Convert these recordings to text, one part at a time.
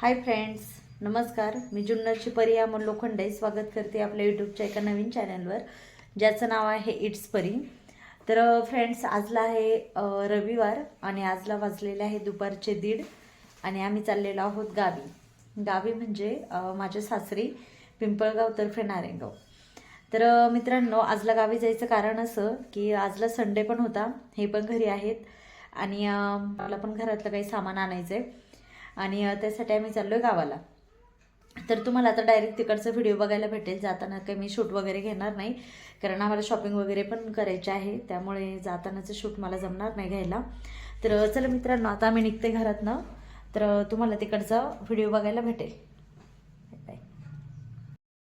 Hi friends नमस्कार. मी जुन्नरची परी अमोल लोखंडे. स्वागत करते आपल्या यूट्यूबच्या एका नवीन चॅनलवर ज्याचं नाव आहे इट्स परी तर फ्रेंड्स आजला आहे रविवार आणि आजला वाजलेले आहे दुपारचे दीड आणि आम्ही चाललेलो आहोत गावी. गावी म्हणजे माझ्या सासरी पिंपळगाव तर्फे नारेगाव तर मित्रांनो आजला गावी जायचं कारण असं की आजला संडे पण होता हे पण घरी आहेत आणि मला पण घरातलं काही सामान आणायचं आहे आणि त्यासाठी आम्ही चाललो आहे गावाला. तर तुम्हाला आता डायरेक्ट तिकडचा व्हिडिओ बघायला भेटेल. जाताना काही मी शूट वगैरे घेणार नाही. कारण आम्हाला शॉपिंग वगैरे पण करायचे आहे. त्यामुळे जातानाचं शूट मला जमणार नाही घ्यायला. तर चला मित्रांनो आता आम्ही निघते घरातनं. तर तुम्हाला तिकडचा व्हिडिओ बघायला भेटेल.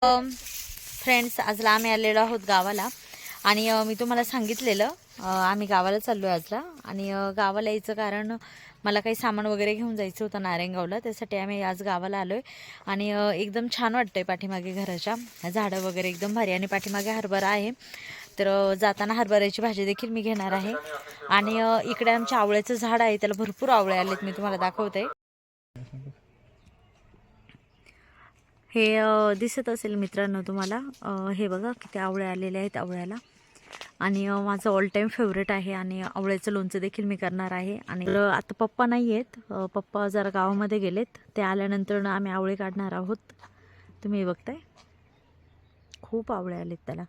फ्रेंड्स आजला आम्ही आलेलो आहोत गावाला. आणि मी तुम्हाला सांगितलेलं आम्ही गावाला चाललो आहे आजला आणि गावाला यायचं कारण मला काही सामान वगैरे घेऊन जायचं होतं नारायणगावला त्यासाठी आम्ही आज गावाला आलो आहे आणि एकदम छान वाटतं आहे पाठीमागे घराच्या. झाडं वगैरे एकदम भारी आणि पाठीमागे हरभरा आहे. तर जाताना हरभऱ्याची भाजी देखील मी घेणार आहे. आणि इकडे आमच्या आवळ्याचं झाड आहे त्याला भरपूर आवळे आलेत मी तुम्हाला दाखवते. हे दिसत असेल मित्रांनो तुम्हाला. हे बघा किती आवळे आलेले आहेत आवळ्याला. आणि माझं ऑल टाईम फेवरेट आहे आणि आवळ्याचं लोणचं देखील मी करणार आहे. आणि आता पप्पा नाही आहेत. पप्पा जरा गावामध्ये गेलेत. ते आल्यानंतर आम्ही आवळे काढणार आहोत. तुम्ही बघताय. खूप आवळे आलेत त्याला.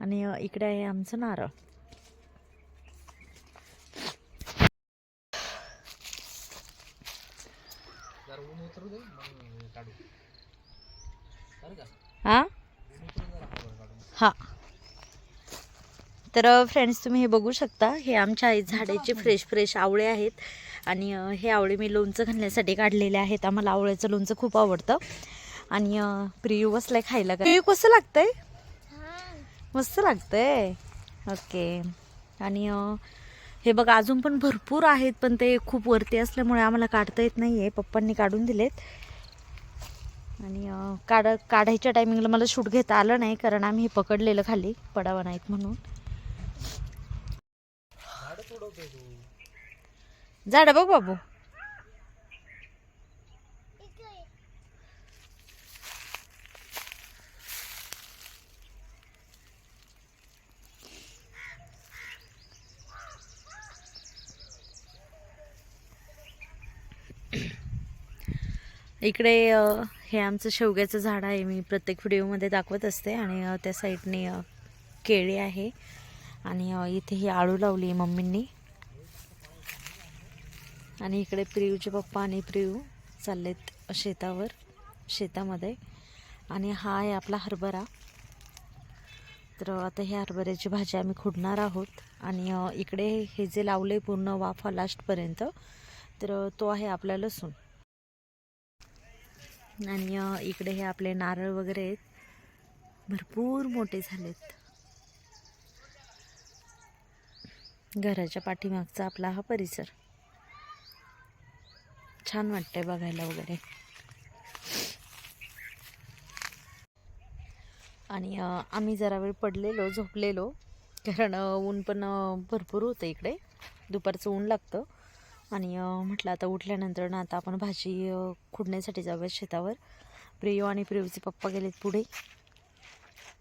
आणि इकडे आहे आमचं नारळ. हां? हा. तर फ्रेंड्स तुम्ही हे बघू शकता. हे आमच्या आई झाडाचे फ्रेश फ्रेश आवळे आहेत. आणि हे आवळे मी लोणचं घालण्यासाठी काढलेले आहेत. आम्हाला आवळ्याचं लोणचं खूप आवडतं. आणि प्रियू बसलाय खायला. का प्रियू कसं लागतंय? मस्त लागतंय. ओके. आणि हे बघा अजून पण भरपूर आहेत पण ते खूप वरती असल्यामुळे आम्हाला काढता येत नाही आहे पप्पांनी काढून दिलेत. आणि काढ काढायच्या टायमिंगला मला शूट घेता आलं नाही कारण आम्ही हे पकडलेलं खाली पडावं नाहीत म्हणून. झाड तू. बघ बाबू. इकडे हे आमचं शेवग्याचं झाड आहे. मी प्रत्येक व्हिडिओमध्ये दाखवत असते आणि त्या साईडने केळी आहे. आणि इथे ही आळू लावली आहे मम्मींनी. आणि इकडे प्रियूचे पप्पा आणि प्रियू चाललेत शेतावर शेतामध्ये. आणि हा आहे आपला हरभरा. तर आता ह्या हरभऱ्याची भाजी आम्ही खुडणार आहोत. आणि इकडे हे जे लावले पूर्ण वाफा लास्टपर्यंत. तर तो आहे आपला लसूण. आणि इकडे हे आपले नारळ वगैरे आहेत. भरपूर मोठे झालेत. घराच्या पाठीमागचा आपला हा परिसर. छान वाटतंय बघायला वगैरे. आणि आम्ही जरा वेळ पडलेलो झोपलेलो. कारण ऊन पण भरपूर होतं इकडे. दुपारचं ऊन लागतं. आणि म्हटलं आता उठल्यानंतर ना आता आपण भाजी खुडण्यासाठी जाऊयात शेतावर. प्रियू आणि प्रियूचे पप्पा गेलेत पुढे.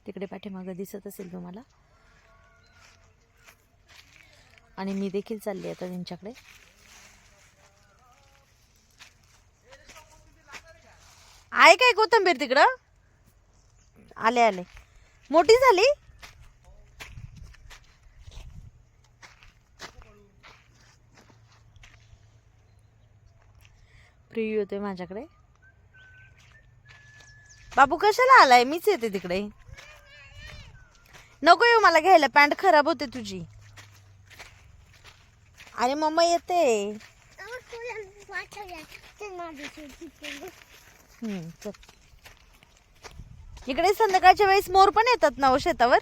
तिकडे पाठीमागं दिसत असेल तुम्हाला. आणि मी देखील चालली आता त्यांच्याकडे. आहे काय कोथंबीर तिकडं? आले आले. मोठी झाली? प्रियू होते माझ्याकडे. बाबू कशाला आलाय? मीच येते तिकडे. नको येऊ मला घ्यायला पॅन्ट खराब होते तुझी. अरे मम्मा येते. इकडे संध्याकाळच्या वेळेस मोर पण येतात ना हो शेतावर?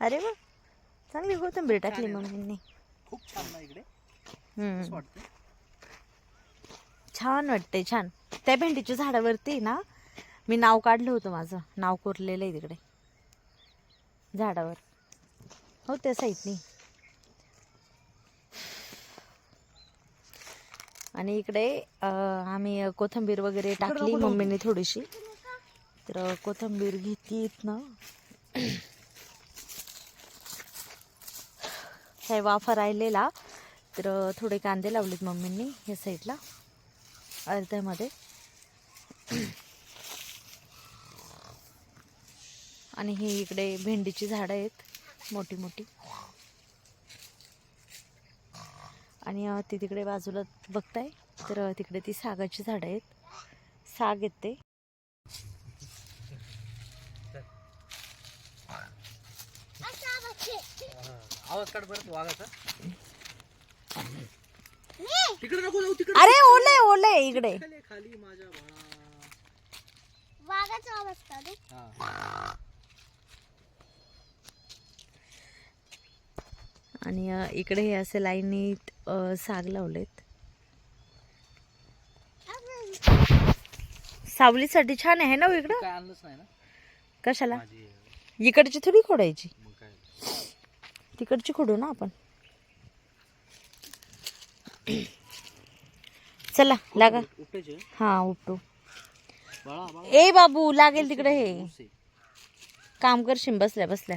अरे वा. चांगली कोथिंबीर टाकली मम्मींनी. खूप छान ना इकडे. हम्म. असं वाटतं छान वाटते छान. त्या भेंडीच्या झाडावरती ना मी नाव काढलं होतं माझं. नाव कोरलेलं आहे तिकडे. झाडावर. हो त्या साईडनी आणि इकडे आम्ही कोथंबीर वगैरे टाकली मम्मीने थोडीशी. तर कोथंबीर घेतली ना हे वाफा राहिलेला तर थोडे कांदे लावलेत मम्मींनी या साईडला अर्ध्यामध्ये. आणि ही इकडे भेंडीची झाडं आहेत. मोठी मोठी आणि ती तिकडे बाजूला बघताय तर तिकडे ती सागाची झाडं आहेत. साग आहेत ते. आवाज काढ बरं वाघाचा. तिकडे नको जाऊ तिकडे अरे ओले ओले इकडे. खाली खाली माझ्या वाघाचा आवाज काढू. आणि इकडे हे असे लाईनीत साग लावलेत. सावलीसाठी छान आहे ना हो इकडं? कशाला? इकडची थोडी खोडायची. तिकडची खोडू ना आपण. चला लागा. हा उपटू. ए बाबू लागेल तिकडे हे. काम करशील बसल्या बसल्या.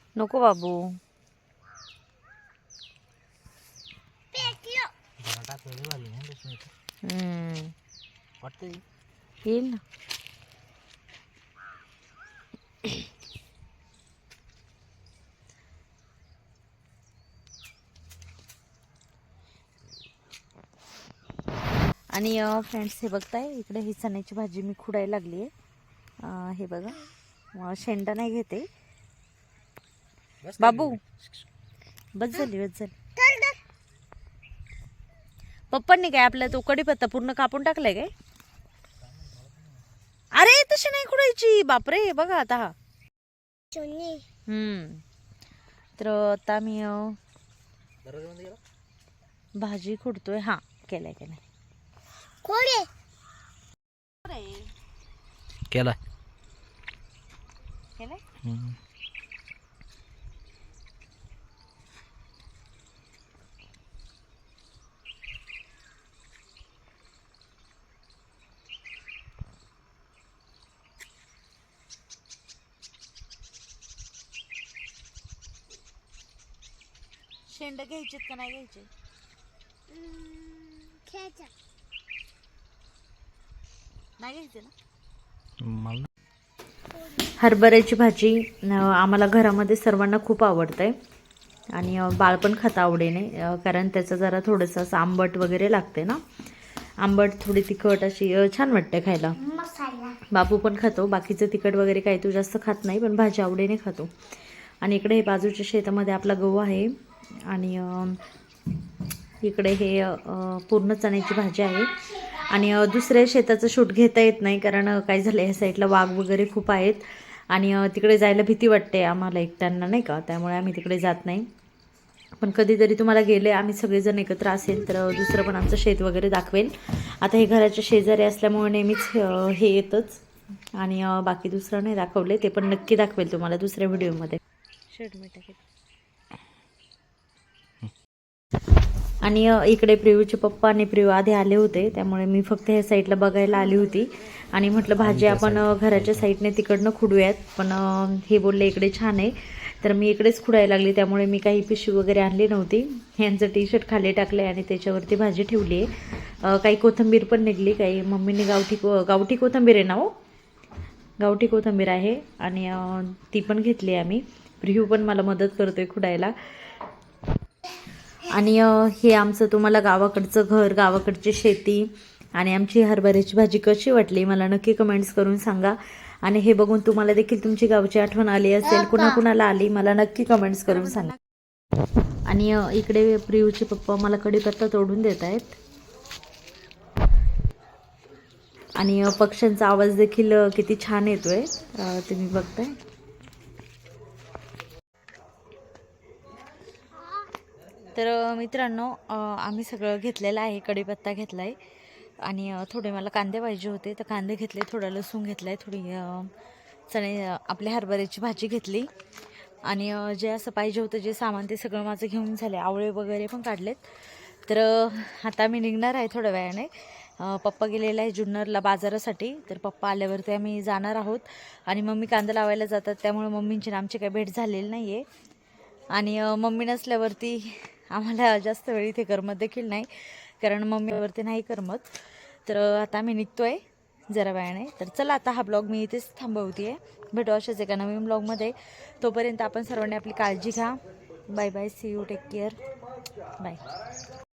हम्म. वाटतंय? येईल ना. आणि फ्रेंड्स हे बघताय इकडे ही चण्याची भाजी मी खुडायला लागली आहे हे बघा. शेंडा नाही घेते. बाबू. काय बस झाली बस झाली. पप्पांनी काय आपला तो कडीपत्ता पूर्ण कापून टाकलाय काय? अरे तशी नाही खुडायची. बापरे बघा आता हा. हम्म. तर आता मी भाजी खुडतोय. हा केलाय केलाय. कोडे केला केलाय. शेंड घ्यायचेत का नाही घ्यायचे? खेळचा नाही घ्यायचे ना? मला हरभऱ्याची भाजी अं, आम्हाला घरामध्ये सर्वांना खूप आवडते आणि अं, बाळ पण खाता आवडीने अं, कारण त्याचं जरा थोडंसं असं आंबट वगैरे लागते ना? आंबट थोडी तिखट अशी अं, छान वाटते खायला. मसाला. बाबू पण खातो. बाकीचं तिखट वगैरे काही तो जास्त खात नाही पण भाजी आवडीने खातो. आणि इकडे हे बाजूच्या शेतामध्ये आपला गहू आहे. आणि इकडे हे पूर्ण चण्याची भाजी आहे. आणि दुसऱ्या शेताचं शूट घेता येत नाही कारण काय झालं ह्या साईडला वाघ वगैरे खूप आहेत. आणि तिकडे जायला भीती वाटते आम्हाला एकट्यांना नाही का? त्यामुळे आम्ही तिकडे जात नाही. पण कधीतरी तुम्हाला गेले आम्ही सगळेजण एकत्र असेल तर दुसरं पण आमचं शेत वगैरे दाखवेल. आता हे घराच्या शेजारी असल्यामुळे नेहमीच हे येतच. आणि बाकी दुसरं नाही दाखवले ते पण नक्की दाखवेल तुम्हाला दुसऱ्या व्हिडिओमध्ये. शेड मी आणि इकडे प्रियूचे पप्पा आणि प्रियू आधी आले होते त्यामुळे मी फक्त ह्या साईडला बघायला आली होती. आणि म्हटलं भाजी आपण घराच्या साईडने तिकडनं खुडूयात पण हे बोलले इकडे छान आहे. तर मी इकडेच खुडायला लागली त्यामुळे मी काही पिशवी वगैरे आणली नव्हती. ह्यांचं टी शर्ट खाली टाकले आणि त्याच्यावरती भाजी ठेवली आहे. काही कोथिंबीर पण निघली काही मम्मीने गावठी गावठी कोथिंबीर आहे ना हो? गावठी कोथिंबीर आहे. आणि ती पण घेतली आम्ही. प्रिहू पण मला मदत करतोय खुडायला. आणि हे आमचं तुम्हाला गावाकडचं घर गावाकडची शेती आणि आमची हरभऱ्याची भाजी कशी वाटली मला नक्की कमेंट्स करून सांगा. आणि हे बघून तुम्हाला देखील तुमची गावची आठवण आली असेल कुणा कुणाला आली मला नक्की कमेंट्स करून सांगा. आणि इकडे प्रियूचे पप्पा मला कढीपत्ता तोडून देत आहेत. आणि पक्ष्यांचा आवाज देखील किती छान येतोय. तुम्ही बघताय. तर मित्रांनो आम्ही सगळं घेतलेलं आहे कढीपत्ता घेतला आहे आणि थोडे मला कांदे पाहिजे होते. तर कांदे घेतले थोडं लसूण घेतलं आहे थोडी चणे आपल्या हरभऱ्याची भाजी घेतली. आणि जे असं पाहिजे होतं जे सामान ते सगळं माझं घेऊन झाले. आवळे वगैरे पण काढलेत. तर आता मी निघणार आहे थोड्या वेळाने. पप्पा गेलेला आहे जुन्नरला बाजारासाठी. तर पप्पा आल्यावरती आम्ही जाणार आहोत. आणि मम्मी कांदा लावायला जातात. त्यामुळे मम्मींची आमची काही भेट झालेली नाही आहे आणि मम्मी नसल्यावरती आम्हाला जास्त वेळ इथे करमत देखील नाही. कारण मम्मीवरती नाही करमत. तर आता आम्ही निघतो आहे जरा वेळाने. तर चला आता हा ब्लॉग मी इथेच थांबवते आहे भेटू अशाच एका नवीन ब्लॉगमध्ये. तोपर्यंत आपण सर्वांनी आपली काळजी घ्या. Bye bye see you take care bye